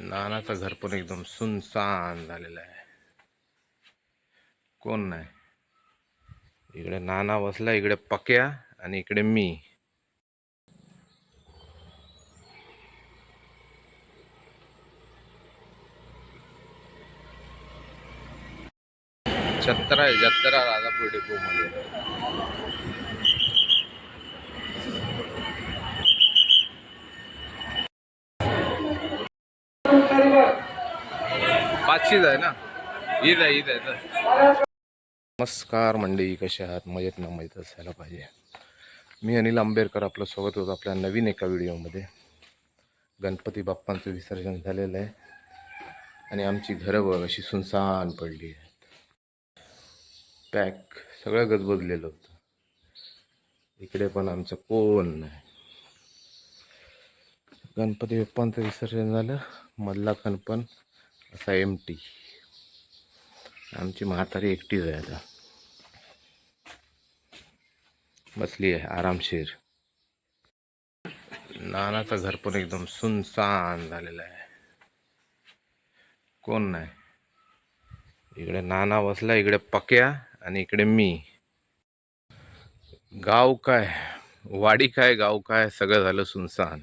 नानाचं घर पण एकदम सुनसान झालेलं आहे. कोण नाही? इकडे नाना बसला इकडे पक्या आणि इकडे मी. जत्रा आहे जत्रा राजापूर डेपो पाचशेच आहे ना. ईद आहे ईद आहे तर. नमस्कार मंडळी कशा आहात? मजेत ना मजेत असायला पाहिजे. मी अनिल आंबेडकर आपलं स्वागत होतं आपल्या नवीन एका व्हिडिओमध्ये. गणपती बाप्पांचं विसर्जन झालेलं आहे आणि आमची घरं बघ अशी सुनसान पडली आहेत. पॅक सगळं गजबजलेलं होतं. इकडे पण आमचं कोण नाही. गणपती बाप्पांचं विसर्जन झालं मधला खण पण असा एम टी आमची म्हातारी एकटीच आहे आता. बसली आहे आरामशीर. नानाचं घर पण एकदम सुनसान झालेलं आहे. कोण नाही? इकडे नाना बसला इकडे पक्या आणि इकडे मी. गाव काय? वाडी काय गाव काय? सगळं झालं सुनसान.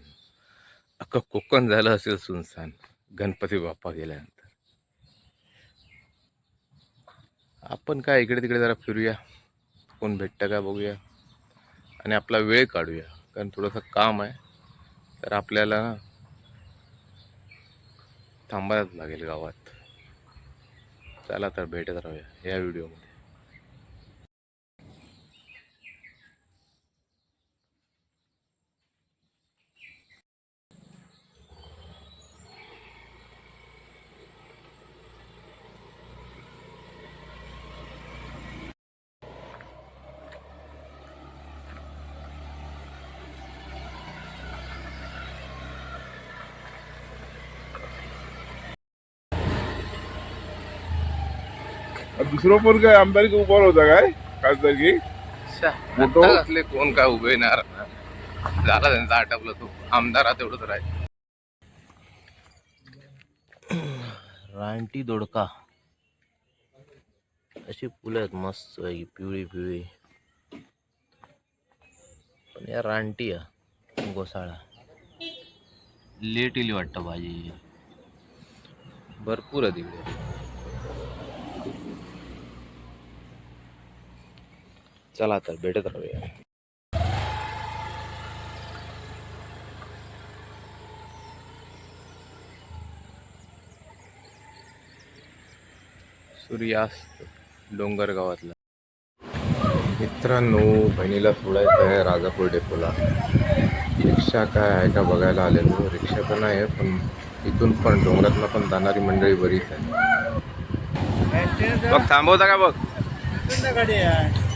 अख्खं कोकण झालं असेल सुनसान. गणपती बाप्पा गेल्यानंतर. आपण काय इकडे तिकडे जरा फिरूया. कोण भेटतं का बघूया. आणि आपला वेळ काढूया. कारण थोडंसं काम आहे. तर आपल्याला ना थांबायलाच लागेल गावात. चला तर भेटत राहूया या व्हिडिओमध्ये दुसरं पण काय आमदारी उभा होता काय खासदारकी? आता असले कोण काय उभे येणार झाला त्यांचा आटपलं तो आमदार तेवढंच राहील रानटी दोडका। अशी फुलं आहेत मस्त आहे पिवळी पिवळी पण या रानटी आहे गोसाळा लेट येईल वाटतं भाजी। भरपूर आहे तिकडे चला तर भेटत राहूया. सूर्यास्त डोंगर गावातला मित्रांनो बहिणीला सोडायचं आहे राजापूर डेपोला. रिक्षा काय आहे का बघायला आलेलो? रिक्षा तर नाही आहे पण इथून पण डोंगरातनं पण जाणारी मंडळी बरीच आहे. बघ थांबवता का बघ? हा, चल.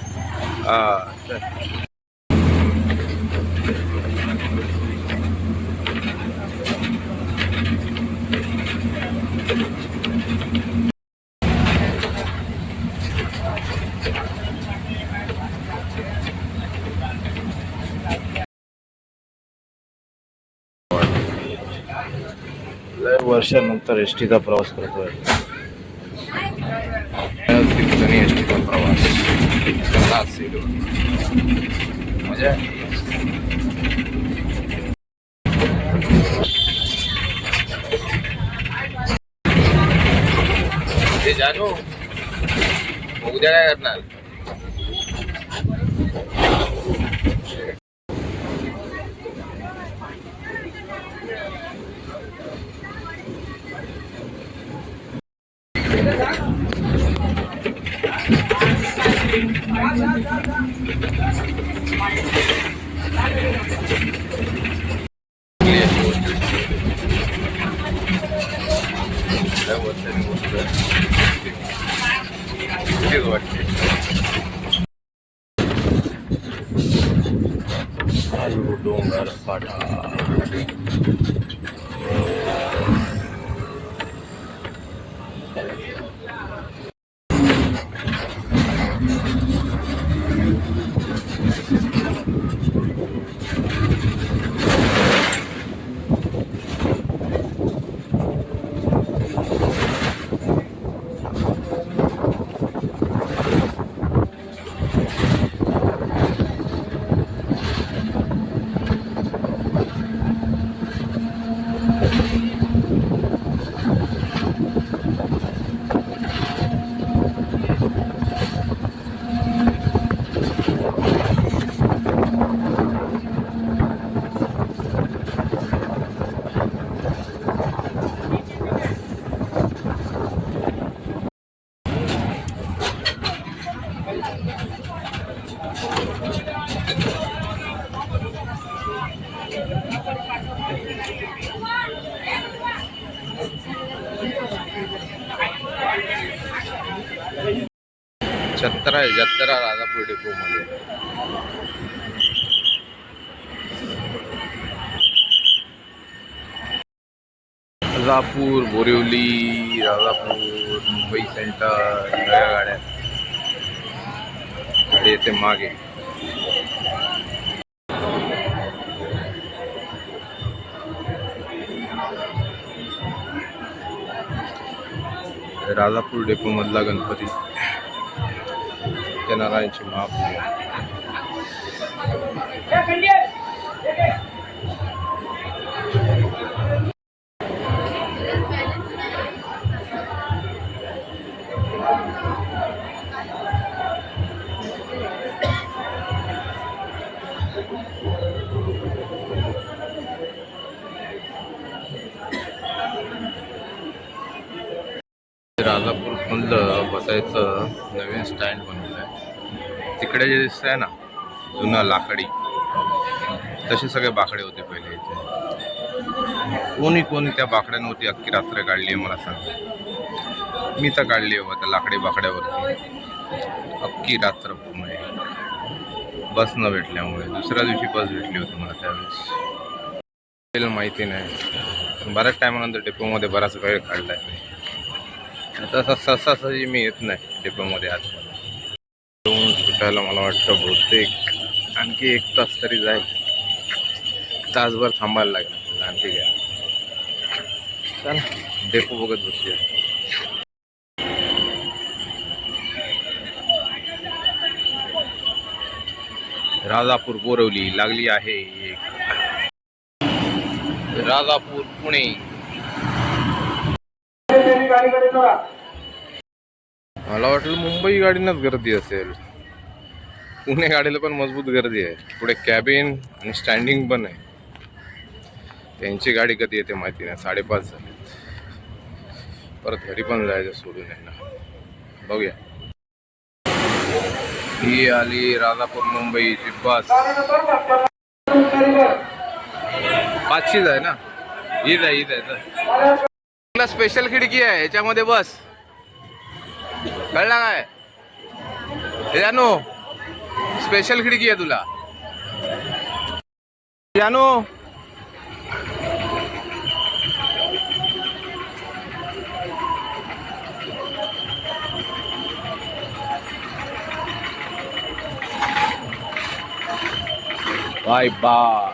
लय वर्षानंतर एस टीचा प्रवास करतोय ठिकाणी एस टीचा प्रवास कसा असेल मजा आहे. ते जानू उद्या डोंगर पाटा जत्रा आहे जत्रा राजापूर डेपोमध्ये राजापूर बोरिवली राजापूर मुंबई सेंटर सगळ्या गाड्या येते मागे. राजापूर डेपोमधला गणपती. त्या नारायणची महापूजा नवीन स्टँड बनवलं आहे. तिकडे जे दिसत आहे ना जुना लाकडी तसे सगळे बाकडे होते पहिले इथे. कोणी कोणी त्या बाकड्यांवरती अख्खी रात्र काढली आहे मला सांग. मी तर काढली आहे त्या लाकडी बाकड्यावरती. अख्खी रात्र पूर्ण बस न भेटल्यामुळे. दुसऱ्या दिवशी बस भेटली होती मला त्यावेळेस. तेल माहिती नाही. बऱ्याच टायमानंतर डेपोमध्ये बराच वेळ काढला आहे तसा सहसासहजी मी येत नाही डेपोमध्ये आज दोन सुटायला मला वाटतं बहुतेक आणखी एक तास तरी जाईल. तासभर थांबायला लागेल. आणखी घ्या. चला डेपो बघत बसूया. राजापूर बोरवली लागली आहे एक. राजापूर पुणे. मला वाटलं मुंबई गाडीनंच गर्दी असेल. पुणे गाडीला पण मजबूत गर्दी आहे. पुढे कॅबिन आणि स्टँडिंग पण आहे. त्यांची गाडी कधी येते माहिती नाही. साडेपाच झालेत. परत घरी पण जायचं सोडून यांना. बघूया. ही आली राजापूर मुंबईची बस पाचशीच आहे ना? ईद आहे ईद आहे. तर स्पेशल खिडकी आहे याच्यामध्ये बस. कळला काय? हे जानू स्पेशल खिडकी आहे तुला. जानू. Bye bye